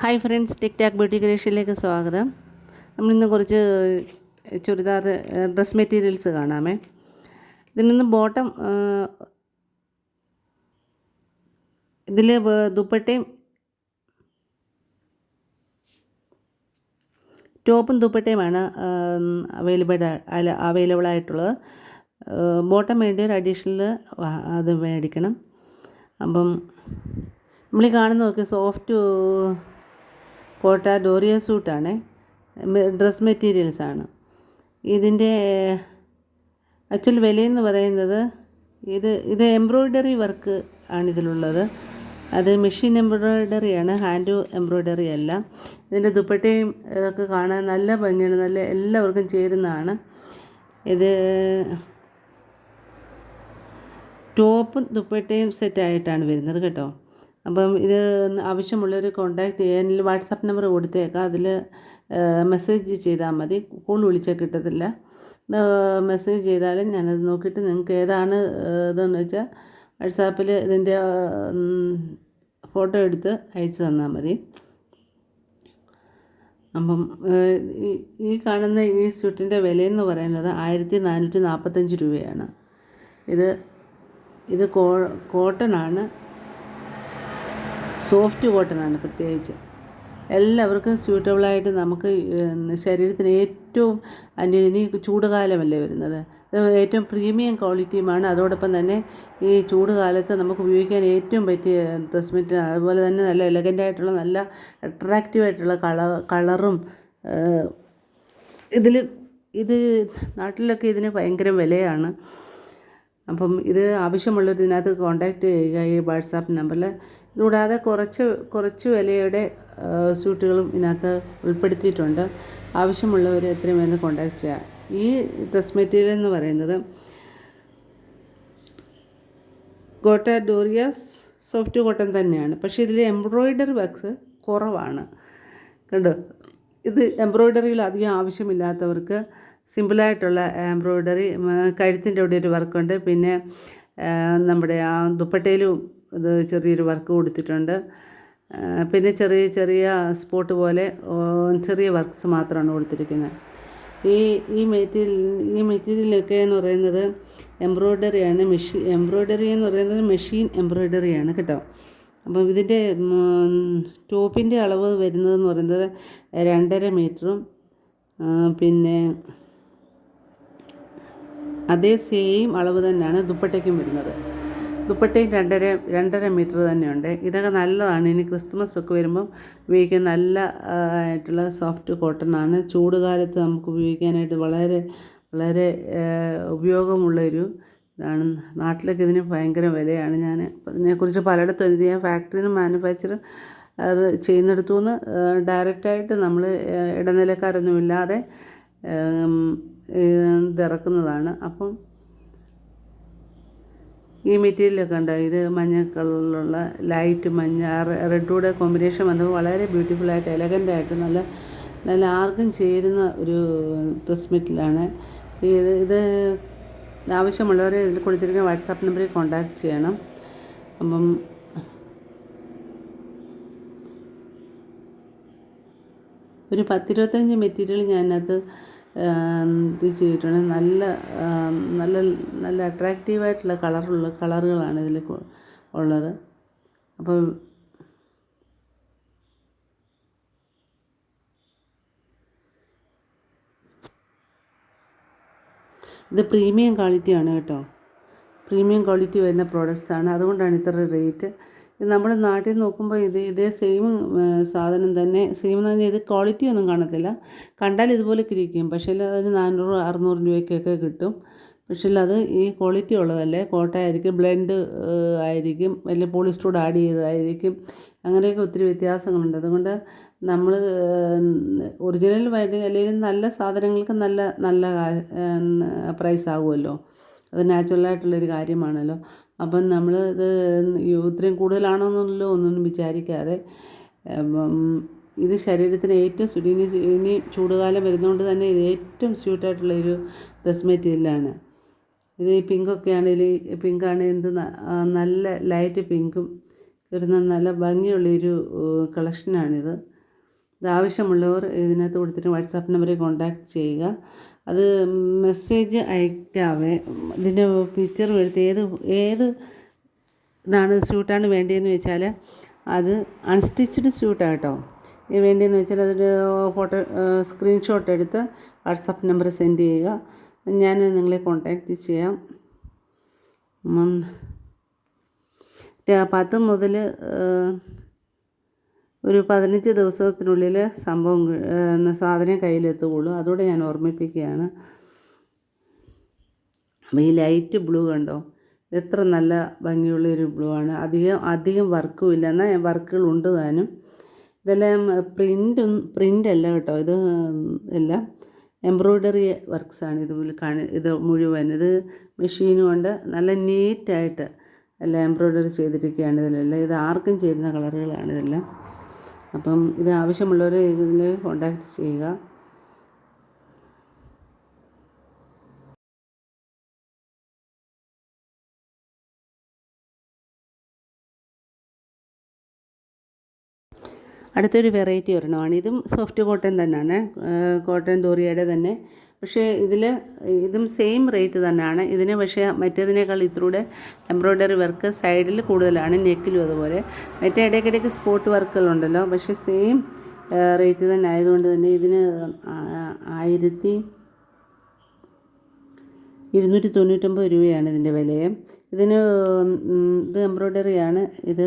Hi friends tick tock beauty ക്രിയേഷനിലേക്ക് സ്വാഗതം. നമ്മളിന്ന് കുറച്ച് ചുരിദാർ ഡ്രസ് മെറ്റീരിയൽസ് കാണാമേ. ഇതിൽ നിന്ന് ബോട്ടം ഇതിൽ ദുപ്പട്ടയും ടോപ്പും ദുപ്പട്ടയുമാണ് അവൈലബിൾ അല്ല അവൈലബിൾ ആയിട്ടുള്ളത്. ബോട്ടം വേണ്ടി ഒരു അഡീഷണൽ അത് മേടിക്കണം. അപ്പം നമ്മൾ കാണുന്ന നോക്കി സോഫ്റ്റ് കോട്ട ഡോറിയ സൂട്ടാണ്. ഡ്രസ് മെറ്റീരിയൽസാണ് ഇതിന്റെ ആക്ച്വൽ വിലയെന്ന് പറയുന്നത് ഇത് ഇത് എംബ്രോയ്ഡറി വർക്ക് ആണ് ഇതിലുള്ളത്. അത് മെഷീൻ എംബ്രോയ്ഡറി ആണ് ഹാൻഡ് എംബ്രോയ്ഡറി അല്ല. ഇതിന്റെ ദുപ്പട്ടയും ഇതൊക്കെ കാണാൻ നല്ല ഭംഗിയാണ് നല്ല എല്ലാവർക്കും ചേരുന്നതാണ്. ഇത് ടോപ്പും ദുപ്പട്ടയും സെറ്റായിട്ടാണ് വരുന്നത് കേട്ടോ. അപ്പം ഇത് ആവശ്യമുള്ളവർ കോൺടാക്ട് ചെയ്യാൻ വാട്സാപ്പ് നമ്പർ കൊടുത്തേക്കാം. അതിൽ മെസ്സേജ് ചെയ്താൽ മതി. കോൾ വിളിച്ചാൽ കിട്ടത്തില്ല. മെസ്സേജ് ചെയ്താലും ഞാനത് നോക്കിയിട്ട് നിങ്ങൾക്ക് ഏതാണ് ഇതെന്ന് വെച്ചാൽ വാട്സാപ്പിൽ ഇതിന്റെ ഫോട്ടോ എടുത്ത് അയച്ചു തന്നാൽ മതി. അപ്പം ഈ കാണുന്ന ഈ സ്യൂട്ടിന്റെ വിലയെന്ന് പറയുന്നത് ആയിരത്തി നാനൂറ്റി നാൽപ്പത്തഞ്ച് രൂപയാണ്. ഇത് ഇത് കോ കോട്ടൺ ആണ്. സോഫ്റ്റ് കോട്ടനാണ് പ്രത്യേകിച്ച്. എല്ലാവർക്കും സ്യൂട്ടബിളായിട്ട് നമുക്ക് ശരീരത്തിന് ഏറ്റവും ഇനി ചൂടുകാലമല്ലേ വരുന്നത്. ഏറ്റവും പ്രീമിയം ക്വാളിറ്റിയുമാണ് അതോടൊപ്പം തന്നെ ഈ ചൂട് കാലത്ത് നമുക്ക് ഉപയോഗിക്കാൻ ഏറ്റവും പറ്റിയ ഡ്രസ് മെറ്റീരിയൽ അതുപോലെ തന്നെ നല്ല എലഗന്റ് ആയിട്ടുള്ള നല്ല അട്രാക്റ്റീവ് ആയിട്ടുള്ള കളർ കളറും ഇതിൽ ഇത് നാട്ടിലൊക്കെ ഇതിന് ഭയങ്കര വിലയാണ്. അപ്പം ഇത് ആവശ്യമുള്ളവർ ഇതിനകത്ത് കോൺടാക്റ്റ് ചെയ്യുക. ഈ വാട്സാപ്പ് നമ്പറിൽ കൂടാതെ കുറച്ച് കുറച്ച് വിലയുടെ സ്യൂട്ടുകളും ഇതിനകത്ത് ഉൾപ്പെടുത്തിയിട്ടുണ്ട്. ആവശ്യമുള്ളവർ എത്രയും വേഗം കോൺടാക്ട് ചെയ്യുക ഈ ഡ്രസ് മെറ്റീരിയൽ എന്ന് പറയുന്നത് ഗോട്ട ഡോറിയാസ് സോഫ്റ്റ് കോട്ടൺ തന്നെയാണ്. പക്ഷേ ഇതിൽ എംബ്രോയ്ഡറി വർക്ക്സ് കുറവാണ്. കണ്ടോ? ഇത് എംബ്രോയ്ഡറിയിൽ അധികം ആവശ്യമില്ലാത്തവർക്ക് സിമ്പിളായിട്ടുള്ള എംബ്രോയ്ഡറി കഴുത്തിന്റെ അവിടെ ഒരു വർക്കുണ്ട് പിന്നെ നമ്മുടെ ആ ദുപ്പട്ടയിലും ഇത് ചെറിയൊരു വർക്ക് കൊടുത്തിട്ടുണ്ട്. പിന്നെ ചെറിയ ചെറിയ സ്പോട്ട് പോലെ ചെറിയ വർക്ക്സ് മാത്രമാണ് കൊടുത്തിരിക്കുന്നത്. ഈ ഈ മെറ്റീരിയൽ ഈ മെറ്റീരിയലൊക്കെ എന്ന് പറയുന്നത് എംബ്രോയ്ഡറിയാണ് മെഷീൻ എംബ്രോയ്ഡറി എന്ന് പറയുന്നത് മെഷീൻ എംബ്രോയ്ഡറിയാണ് കേട്ടോ. അപ്പം ഇതിന്റെ ടോപ്പിന്റെ അളവ് വരുന്നതെന്ന് പറയുന്നത് രണ്ടര മീറ്ററും പിന്നെ അതേ സെയിം അളവ് തന്നെയാണ് ദുപ്പട്ടയ്ക്കും വരുന്നത്. ദുപ്പട്ടയും രണ്ടര രണ്ടര മീറ്റർ തന്നെയുണ്ട്. ഇതൊക്കെ നല്ലതാണ്. ഇനി ക്രിസ്മസ് ഒക്കെ വരുമ്പം ഉപയോഗിക്കാൻ നല്ല ആയിട്ടുള്ള സോഫ്റ്റ് കോട്ടൺ ആണ് ചൂട് കാലത്ത് നമുക്ക് ഉപയോഗിക്കാനായിട്ട് വളരെ വളരെ ഉപയോഗമുള്ളൊരു ഇതാണ്. നാട്ടിലൊക്കെ ഇതിന് ഭയങ്കര വിലയാണ്. ഞാൻ ഇതിനെക്കുറിച്ച് പലയിടത്തും ഇത് ഞാൻ ഫാക്ടറിനും മാനുഫാക്ചർ ചെയ്യുന്നിടത്തു നിന്ന് ഡയറക്റ്റായിട്ട് നമ്മൾ ഇടനിലക്കാരൊന്നും ഇല്ലാതെ ഇതിറക്കുന്നതാണ് അപ്പം ഈ മെറ്റീരിയലൊക്കെ ഉണ്ട് ഇത് മഞ്ഞ കളറിലുള്ള ലൈറ്റ് മഞ്ഞ റെഡൂടെ കോമ്പിനേഷൻ വന്നപ്പോൾ വളരെ ബ്യൂട്ടിഫുള്ളായിട്ട് എലഗന്റായിട്ട് നല്ല നല്ല ആർക്കും ചേരുന്ന ഒരു ഡ്രസ് മെറ്റീരിയലാണ് ഇത് ഇത് ആവശ്യമുള്ളവർ ഇതിൽ കൊടുത്തിരിക്കുന്ന വാട്സാപ്പ് നമ്പറിൽ കോൺടാക്റ്റ് ചെയ്യണം. അപ്പം ഒരു പത്തിരുപത്തഞ്ച് മെറ്റീരിയൽ ഞാനത് ഇത് ചെയ്തിട്ടുണ്ട്. നല്ല നല്ല നല്ല അട്രാക്റ്റീവായിട്ടുള്ള കളറുള്ള കളറുകളാണ് ഇതിൽ ഉള്ളത്. അപ്പോൾ ഇത് പ്രീമിയം ക്വാളിറ്റിയാണ് കേട്ടോ. പ്രീമിയം ക്വാളിറ്റി വരുന്ന പ്രോഡക്റ്റ്സാണ് അതുകൊണ്ടാണ് ഇത്ര റേറ്റ് നമ്മൾ നാട്ടിൽ നോക്കുമ്പോൾ ഇത് ഇതേ സെയിം സാധനം തന്നെ. സെയിം എന്ന് പറഞ്ഞാൽ ഇത് ക്വാളിറ്റി ഒന്നും കാണത്തില്ല. കണ്ടാൽ ഇതുപോലെ ഇരിക്കും പക്ഷേ അതിന് നാനൂറ് അറുന്നൂറ് രൂപയ്ക്കൊക്കെ കിട്ടും. പക്ഷേ അത് ഈ ക്വാളിറ്റി ഉള്ളതല്ലേ? കോട്ട ആയിരിക്കും ബ്ലെൻഡ് ആയിരിക്കും വലിയ പോളിസ്റ്ററോട് ആഡ് ചെയ്തതായിരിക്കും. അങ്ങനെയൊക്കെ ഒത്തിരി വ്യത്യാസങ്ങളുണ്ട്. അതുകൊണ്ട് നമ്മൾ ഒറിജിനൽ വൈഡ് അല്ലെങ്കിൽ നല്ല സാധനങ്ങൾക്ക് നല്ല നല്ല പ്രൈസ് ആകുമല്ലോ അത് നാച്ചുറലായിട്ടുള്ളൊരു കാര്യമാണല്ലോ. അപ്പം നമ്മൾ ഇത് ഇത്രയും കൂടുതലാണോന്നല്ലോ ഒന്നും വിചാരിക്കാതെ. ഇത് ശരീരത്തിന് ഏറ്റവും സ്യൂട്ട് ഇനി ഇനി ചൂടുകാലം വരുന്നതുകൊണ്ട് തന്നെ ഇത് ഏറ്റവും സ്യൂട്ടായിട്ടുള്ള ഒരു ഡ്രസ് മെറ്റീരിയലാണ് ഇത് ഈ പിങ്കൊക്കെ ആണെങ്കിൽ പിങ്കാണ് എന്ത് നല്ല ലൈറ്റ് പിങ്കും വരുന്ന നല്ല ഭംഗിയുള്ളൊരു കളക്ഷനാണിത് ഇത് ആവശ്യമുള്ളവർ ഇതിനകത്ത് കൊടുത്തിട്ട് വാട്സാപ്പ് നമ്പറിൽ കോൺടാക്റ്റ് ചെയ്യുക. അത് മെസ്സേജ് അയക്കാവേ. ഇതിന്റെ പിക്ചർ എടുത്ത് ഏത് ഏത് ഇതാണ് സ്യൂട്ടാണ് വേണ്ടതെന്ന് വെച്ചാൽ അത് അൺസ്റ്റിച്ച്ഡ് സ്യൂട്ടാണ് കേട്ടോ. വേണ്ടതെന്ന് വെച്ചാൽ അതൊരു ഫോട്ടോ സ്ക്രീൻഷോട്ട് എടുത്ത് വാട്സാപ്പ് നമ്പർ സെൻഡ് ചെയ്യുക. ഞാൻ നിങ്ങളെ കോൺടാക്റ്റ് ചെയ്യാം. പത്ത് മുതൽ ഒരു പതിനഞ്ച് ദിവസത്തിനുള്ളിൽ സംഭവം സാധനം കയ്യിലെത്തുകയുള്ളൂ. അതോടെ ഞാൻ ഓർമ്മിപ്പിക്കുകയാണ്. അപ്പോൾ ഈ ലൈറ്റ് ബ്ലൂ കണ്ടോ? എത്ര നല്ല ഭംഗിയുള്ളൊരു ബ്ലൂ ആണ്. അധികം അധികം വർക്കും ഇല്ല. എന്നാൽ വർക്കുകൾ ഉണ്ട് താനും. ഇതെല്ലാം പ്രിന്റും പ്രിന്റ് അല്ല കേട്ടോ. ഇത് എല്ലാം എംബ്രോയ്ഡറി വർക്ക്സാണ് ഇത് കാണി ഇത് മുഴുവൻ. ഇത് മെഷീൻ കൊണ്ട് നല്ല നീറ്റായിട്ട് എല്ലാം എംബ്രോയ്ഡറി ചെയ്തിരിക്കുകയാണ് ഇതിലെല്ലാം. ഇത് ആർക്കും ചേരുന്ന കളറുകളാണ് ഇതെല്ലാം. അപ്പം ഇത് ആവശ്യമുള്ളവർ ഇതിൽ കോണ്ടാക്ട് ചെയ്യുക. അടുത്തൊരു വെറൈറ്റി ഒരെണ്ണമാണ്. ഇതും സോഫ്റ്റ് കോട്ടൺ തന്നെയാണ് കോട്ടൺ ഡോറിയയുടെ തന്നെ. പക്ഷേ ഇതിൽ ഇതും സെയിം റേറ്റ് തന്നെയാണ്. ഇതിന് പക്ഷേ മറ്റേതിനേക്കാൾ ഇത്രൂടെ എംബ്രോയ്ഡറി വർക്ക് സൈഡിൽ കൂടുതലാണ് നെക്കിലും അതുപോലെ. മറ്റേ ഇടയ്ക്കിടയ്ക്ക് സ്പോട്ട് വർക്കുകളുണ്ടല്ലോ പക്ഷേ സെയിം റേറ്റ് തന്നെ ആയതുകൊണ്ട് തന്നെ ഇതിന് ആയിരത്തി ഇരുന്നൂറ്റി തൊണ്ണൂറ്റൊമ്പത് രൂപയാണ് ഇതിന്റെ വിലയെ. ഇതിന് ഇത് എംബ്രോയ്ഡറിയാണ് ഇത്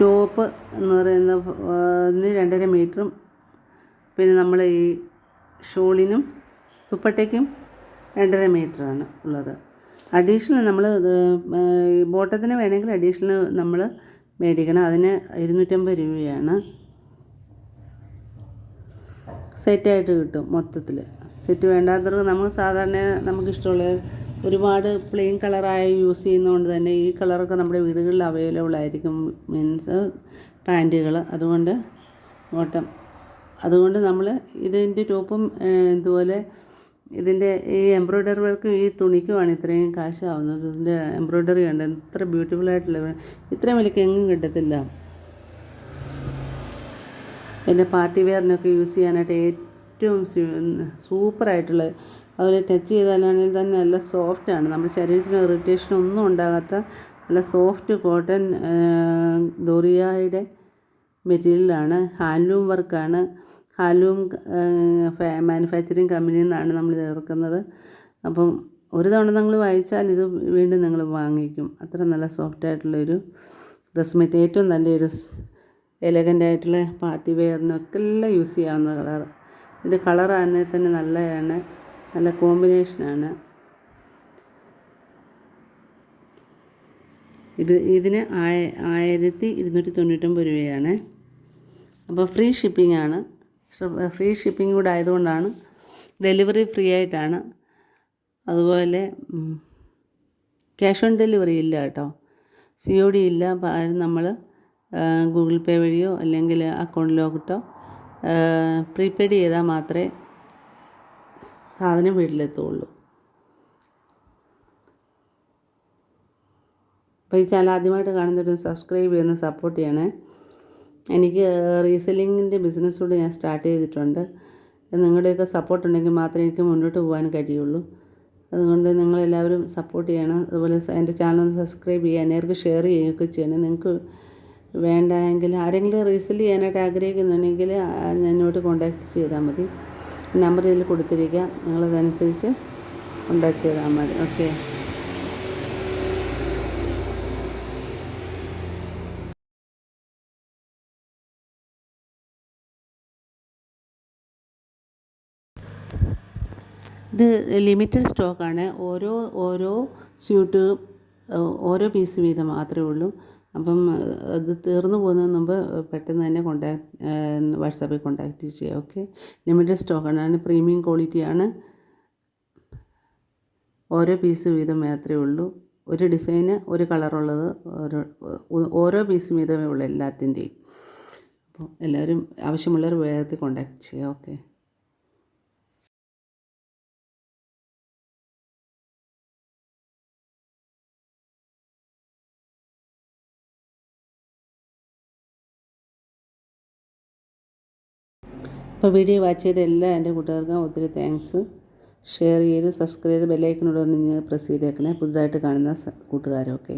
ടോപ്പ് എന്ന് പറയുന്ന ഇതിന് രണ്ടര മീറ്ററും പിന്നെ നമ്മൾ ഈ ഷോളിനും ദുപ്പട്ടയ്ക്കും രണ്ടര മീറ്ററാണ് ഉള്ളത്. അഡീഷണൽ നമ്മൾ ബോട്ടത്തിന് വേണമെങ്കിൽ അഡീഷണൽ നമ്മൾ മേടിക്കണം. അതിന് ഇരുന്നൂറ്റമ്പത് രൂപയാണ്. സെറ്റായിട്ട് കിട്ടും മൊത്തത്തിൽ. സെറ്റ് വേണ്ടാത്തവർക്ക് നമുക്ക് സാധാരണ നമുക്കിഷ്ടമുള്ള ഒരുപാട് പ്ലെയിൻ കളറായി യൂസ് ചെയ്യുന്നതുകൊണ്ട് തന്നെ ഈ കളറൊക്കെ നമ്മുടെ വീടുകളിൽ അവൈലബിൾ ആയിരിക്കും. മീൻസ് പാന്റുകൾ അതുകൊണ്ട് ഓട്ടം അതുകൊണ്ട് നമ്മൾ ഇതിന്റെ ടോപ്പും ഇതുപോലെ ഇതിന്റെ ഈ എംബ്രോയ്ഡറി വർക്കും ഈ തുണിക്കുമാണ് ഇത്രയും കാശാവുന്നത്. ഇതിന്റെ എംബ്രോയ്ഡറി ഉണ്ട് എത്ര ബ്യൂട്ടിഫുൾ ആയിട്ടുള്ള ഇത്രയും വിലയ്ക്ക് എങ്ങും കിട്ടത്തില്ല. പിന്നെ പാർട്ടി വെയറിനൊക്കെ യൂസ് ചെയ്യാനായിട്ട് ഏറ്റവും സൂപ്പറായിട്ടുള്ള അതുപോലെ ടച്ച് ചെയ്താലാണെങ്കിൽ തന്നെ നല്ല സോഫ്റ്റാണ് നമ്മുടെ ശരീരത്തിന് ഇറിറ്റേഷൻ ഒന്നും ഉണ്ടാകാത്ത നല്ല സോഫ്റ്റ് കോട്ടൺ ദോറിയയുടെ മെറ്റീരിയലാണ് ഹാൻഡ്ലൂം വർക്കാണ്. ഹാൻഡ്ലൂം മാനുഫാക്ചറിങ് കമ്പനിയിൽ നിന്നാണ് നമ്മൾ ഇറക്കുന്നത്. അപ്പം ഒരു തവണ നിങ്ങൾ വായിച്ചാൽ ഇത് വീണ്ടും നിങ്ങൾ വാങ്ങിക്കും. അത്ര നല്ല സോഫ്റ്റ് ആയിട്ടുള്ളൊരു ഡ്രസ് മെറ്റീരിയൽ ഏറ്റവും നല്ലൊരു എലഗന്റ് ആയിട്ടുള്ള പാർട്ടി വെയറിനൊക്കെ എല്ലാം യൂസ് ചെയ്യാവുന്ന കളർ ഇതിന്റെ കളർ തന്നെ തന്നെ നല്ലതാണ് നല്ല കോമ്പിനേഷനാണ് ഇത് ഇതിന് ആയ ആയിരത്തി ഇരുന്നൂറ്റി തൊണ്ണൂറ്റൊമ്പത് രൂപയാണ്. അപ്പോൾ ഫ്രീ ഷിപ്പിംഗ് ആണ് ഫ്രീ ഷിപ്പിംഗ് കൂടെ ആയതുകൊണ്ടാണ് ഡെലിവറി ഫ്രീ ആയിട്ടാണ് അതുപോലെ ക്യാഷ് ഓൺ ഡെലിവറി ഇല്ല കേട്ടോ. സി ഒ ഡി ഇല്ല നമ്മൾ ഗൂഗിൾ പേ വഴിയോ അല്ലെങ്കിൽ അക്കൗണ്ടിലോ കിട്ടോ പ്രീപെയ്ഡ് ചെയ്താൽ മാത്രമേ സാധനം വീട്ടിലെത്തുള്ളൂ. അപ്പോൾ ഈ ചാനൽ ആദ്യമായിട്ട് കാണുന്നവരും സബ്സ്ക്രൈബ് ചെയ്യുന്ന സപ്പോർട്ട് ചെയ്യണേ. എനിക്ക് റീസെല്ലിങ്ങിന്റെ ബിസിനസ് കൂടെ ഞാൻ സ്റ്റാർട്ട് ചെയ്തിട്ടുണ്ട്. നിങ്ങളുടെയൊക്കെ സപ്പോർട്ട് ഉണ്ടെങ്കിൽ മാത്രമേ എനിക്ക് മുന്നോട്ട് പോകാൻ കഴിയുള്ളൂ. അതുകൊണ്ട് നിങ്ങളെല്ലാവരും സപ്പോർട്ട് ചെയ്യണം. അതുപോലെ എന്റെ ചാനൽ സബ്സ്ക്രൈബ് ചെയ്യുക നേർക്ക് ഷെയർ ചെയ്യുകയൊക്കെ ചെയ്യണം. നിങ്ങൾക്ക് വേണ്ട എങ്കിൽ ആരെങ്കിലും റീസെൽ ചെയ്യാനായിട്ട് ആഗ്രഹിക്കുന്നുണ്ടെങ്കിൽ എന്നോട് കോൺടാക്റ്റ് ചെയ്താൽ മതി. നമ്പർ ഇതിൽ കൊടുത്തിരിക്കാം. നിങ്ങളതനുസരിച്ച് കോണ്ടാക്ട് ചെയ്താൽ മതി. ഓക്കെ. ഇത് ലിമിറ്റഡ് സ്റ്റോക്കാണ് ഓരോ ഓരോ സ്യൂട്ട് ഓരോ പീസ് വീതം മാത്രമേ ഉള്ളൂ. അപ്പം അത് തീർന്നു പോകുന്നതിന് മുമ്പ് പെട്ടെന്ന് തന്നെ കോണ്ടാക്ട് വാട്സാപ്പിൽ കോണ്ടാക്ട് ചെയ്യുക ഓക്കെ ലിമിറ്റഡ് സ്റ്റോക്കാണ് അതിന് പ്രീമിയം ക്വാളിറ്റിയാണ് ഓരോ പീസ് വീതം മാത്രമേ ഉള്ളൂ. ഒരു ഡിസൈന് ഒരു കളറുള്ളത് ഓരോ ഓരോ പീസ് വീതമേ ഉള്ളൂ എല്ലാത്തിന്റെയും. അപ്പോൾ എല്ലാവരും ആവശ്യമുള്ളവർ വേഗത്തിൽ കോണ്ടാക്ട് ചെയ്യുക ഓക്കെ അപ്പോൾ വീഡിയോ വാച്ച് ചെയ്ത എല്ലാ എന്റെ കൂട്ടുകാർക്കും ഒത്തിരി താങ്ക്സ് ഷെയർ ചെയ്ത് സബ്സ്ക്രൈബ് ചെയ്ത് ബെല്ലൈക്കനോട് ഒന്ന് പ്രസ് ചെയ്തേക്കണേ. പുതുതായിട്ട് കാണുന്ന കൂട്ടുകാരൊക്കെ.